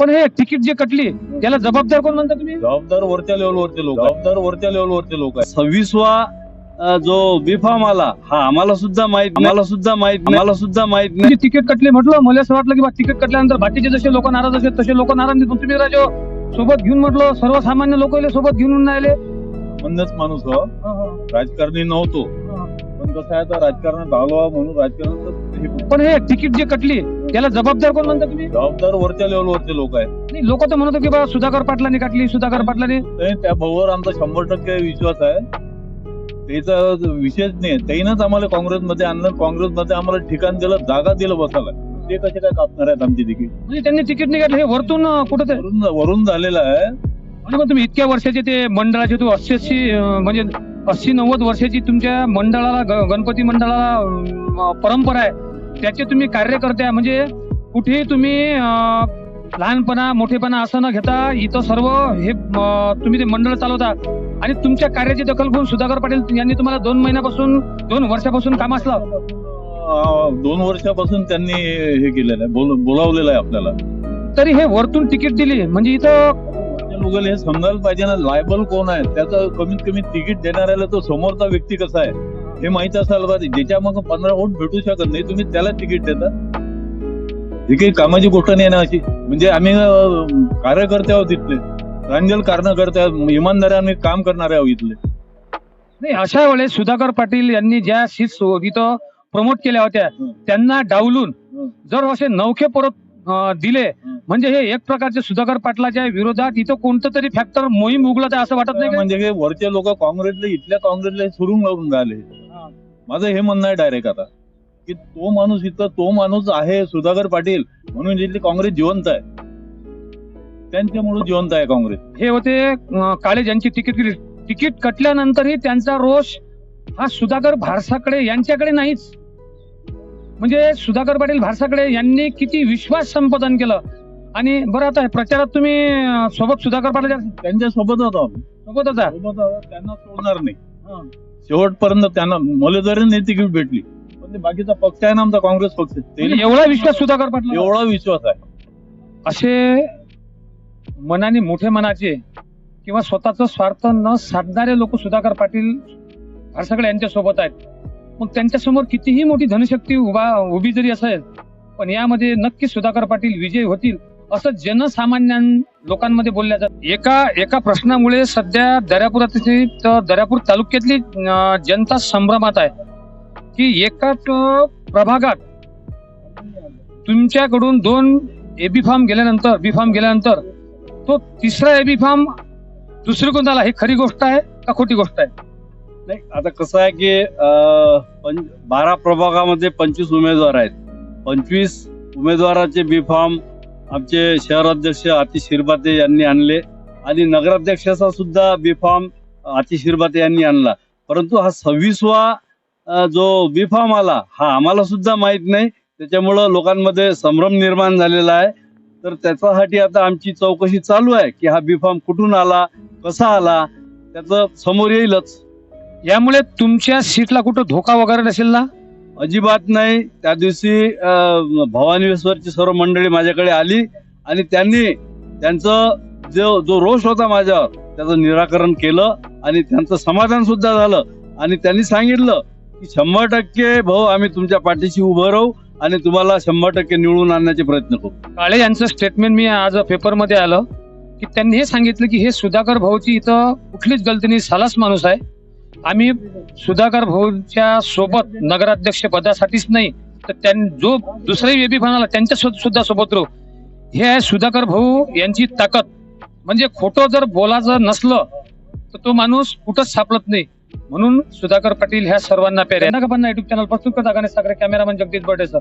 पण हे तिकीट जे कटली त्याला जबाबदार कोण म्हणता तुम्ही? जबाबदार वरच्या लेवलवरचे लोक जबाबदार वरच्या लेवलवरचे लोक आहेत. सव्वीसवा जो बिफाम आला हा आम्हाला सुद्धा माहीत आम्हाला सुद्धा माहीत आम्हाला सुद्धा माहीत नाही. तिकीट कटले म्हटलं मला असं वाटलं की बा तिकीट कटल्यानंतर बाकीचे जसे लोक नाराज असतात तसे लोक नाराज नाही. पण तुम्ही राजा सोबत घेऊन म्हटलं सर्वसामान्य लोक सोबत घेऊन नाही आले. म्हणूनच माणूस हो. राजकारणी नव्हतो. कसं आहे आता राजकारणात आलो म्हणून राजकारणात हे कोण? पण हे तिकीट जे कटली त्याला जबाबदार कोण म्हणता तुम्ही? जबाबदार वरच्या लेवलवरचे लोक आहेत. नाही लोक तर म्हणत होते की बा सुधाकर पाटलांनी काटली सुधाकर पाटलांनी. ते त्या भाऊवर आमचा शंभर टक्के विश्वास आहे. त्याचा विषयच नाही त्याईनच आम्हाला काँग्रेसमध्ये आणलं. काँग्रेसमध्ये आम्हाला ठिकाण दिलं जागा दिलं बसायला. ते कसे काय कापणार आहेत आमची तिकीट? म्हणजे त्यांनी तिकीट नाही काढलं. हे वरतून कुठं ते? वरून वरून झालेलं आहे. आणि मग तुम्ही इतक्या वर्षाचे ते मंडळाचे तू अस्सी अस्सी अं, म्हणजे अस्सी नव्वद वर्षाची तुमच्या मंडळाला गणपती मंडळाला परंपरा आहे. त्याचे तुम्ही कार्यकर्ते आहे. म्हणजे कुठेही तुम्ही लहानपणा मोठेपणा असं न घेता इथं सर्व हे तुम्ही ते मंडळ चालवता. आणि तुमच्या कार्याची दखल घेऊन सुधाकर पाटील यांनी तुम्हाला दोन महिन्यापासून दोन वर्षापासून काम असलं? दोन वर्षापासून त्यांनी हे केलेलं आहे. बोल- बोलावलेलं आहे आपल्याला. तरी हे वरतून तिकीट दिली. म्हणजे इथं लोकांना हे समजायला पाहिजे ना लायबल कोण आहे? त्याचं कमीत कमी तिकीट देणाऱ्याला तो समोरचा व्यक्ती कसा आहे हे माहीत असायला पाहिजे. ज्याच्या मग पंधरा वोट भेटू शकत नाही तुम्ही त्याला तिकीट देता. ही काही कामाची गोष्ट नाही ना अशी. म्हणजे आम्ही कार्यकर्ते आहोत इथले. प्रांजल कार्यकर्ते आहोत इमानदारीने काम करणारे आहोत इथले. नाही अशा वेळेस सुधाकर पाटील यांनी ज्या सीट इथं प्रमोट केल्या होत्या. त्यांना डावलून. जर असे नौखे परत दिले. म्हणजे हे एक प्रकारचे सुधाकर पाटलाच्या विरोधात इथं कोणतं तरी फॅक्टर मोहीम उघडत आहे असं वाटत नाही का? म्हणजे हे वरचे लोक काँग्रेसले इथल्या काँग्रेसला सुरून लावून राहिले. माझं हे म्हणणं आहे डायरेक्ट आता की तो माणूस इथं तो माणूस आहे सुधाकर पाटील म्हणून इथली काँग्रेस जिवंत आहे. त्यांच्यामुळे जिवंत आहे काँग्रेस. हे होते काळे ज्यांची तिकीट तिकीट कटल्यानंतरही त्यांचा रोष हा सुधाकर भारसाकडे यांच्याकडे नाहीच. म्हणजे सुधाकर पाटील भारसाकडे यांनी किती विश्वास संपादन केलं? आणि बरं आता प्रचारात तुम्ही सोबत सुधाकर पाटील त्यांच्यासोबत होतो आम्ही. सोबतच आहे? सोबत आहोत, त्यांना सोडणार नाही. शेवटपर्यंत त्यांना मला जरी नाही तिकीट भेटली. पण ते बाकीचा पक्ष आहे ना आमचा काँग्रेस पक्ष. म्हणजे एवढा विश्वास सुधाकर पाटील एवढा विश्वास आहे. असे मनाने मोठे मनाचे किंवा स्वतःचा स्वार्थ न साधणारे लोक सुधाकर पाटील भारसाकडे यांच्या सोबत आहेत. मग त्यांच्यासमोर कितीही मोठी धनशक्ती उभा उभी जरी असेल पण यामध्ये नक्की सुधाकर पाटील विजय होतील असं जनसामान्य लोकांमध्ये बोलल्या जात. एका एका प्रश्नामुळे सध्या दर्यापुरातली तर दर्यापूर तालुक्यातली जनता संभ्रमात आहे. की एकाच प्रभागात तुमच्याकडून दोन एबी फार्म गेल्यानंतर बी फार्म गेल्यानंतर तो तिसरा एबी फार्म दुसरी कोण आला ही खरी गोष्ट आहे का खोटी गोष्ट आहे? नाही आता कसं आहे की अं, बारा प्रभागामध्ये पंचवीस उमेदवार आहेत. पंचवीस उमेदवाराचे बी फॉर्म आमचे शहराध्यक्ष आतिश शिरबाते यांनी आणले आणि नगराध्यक्षाचा सुद्धा बी फॉर्म आतिश शिरबाते यांनी आणला. परंतु हा सव्वीसवा अं, जो बी फॉर्म आला हा आम्हाला सुद्धा माहीत नाही. त्याच्यामुळं लोकांमध्ये संभ्रम निर्माण झालेला आहे. तर त्याच्यासाठी आता आमची चौकशी चालू आहे की हा बी फॉर्म कुठून आला कसा आला त्याचं समोर येईलच. यामुळे तुमच्या सीटला कुठं धोका वगैरे नसेल ना? अजिबात नाही. त्या दिवशी अं, भवानीश्वरची सर्व मंडळी माझ्याकडे आली आणि त्यांनी त्यांचं जो जो रोष होता माझ्यावर त्याचं निराकरण केलं आणि त्यांचं समाधान सुद्धा झालं. आणि त्यांनी सांगितलं की शंभर टक्के भाऊ आम्ही तुमच्या पाठीशी उभं राहू आणि तुम्हाला शंभर टक्के निवडून आणण्याचे प्रयत्न करू. काळे यांचं स्टेटमेंट मी आज पेपरमध्ये आलं की त्यांनी हे सांगितलं की हे सुधाकर भाऊची इथं कुठलीच गलती नाही सालाच माणूस आहे. आम्ही सुधाकर भाऊच्या सोबत नगराध्यक्ष पदासाठीच नाही तर त्यां जो दुसराही वेबी म्हणाला त्यांच्या सुद्धा सोबत राहू. हे आहे सुधाकर भाऊ यांची ताकद. म्हणजे खोटं जर बोलायचं नसलं तर तो माणूस कुठंच सापडत नाही. म्हणून सुधाकर पाटील ह्या सर्वांना प्यारे. युट्यूब चॅनल प्रस्तुत करता गणेश सागरे? Cameraman Jagdish Barde sir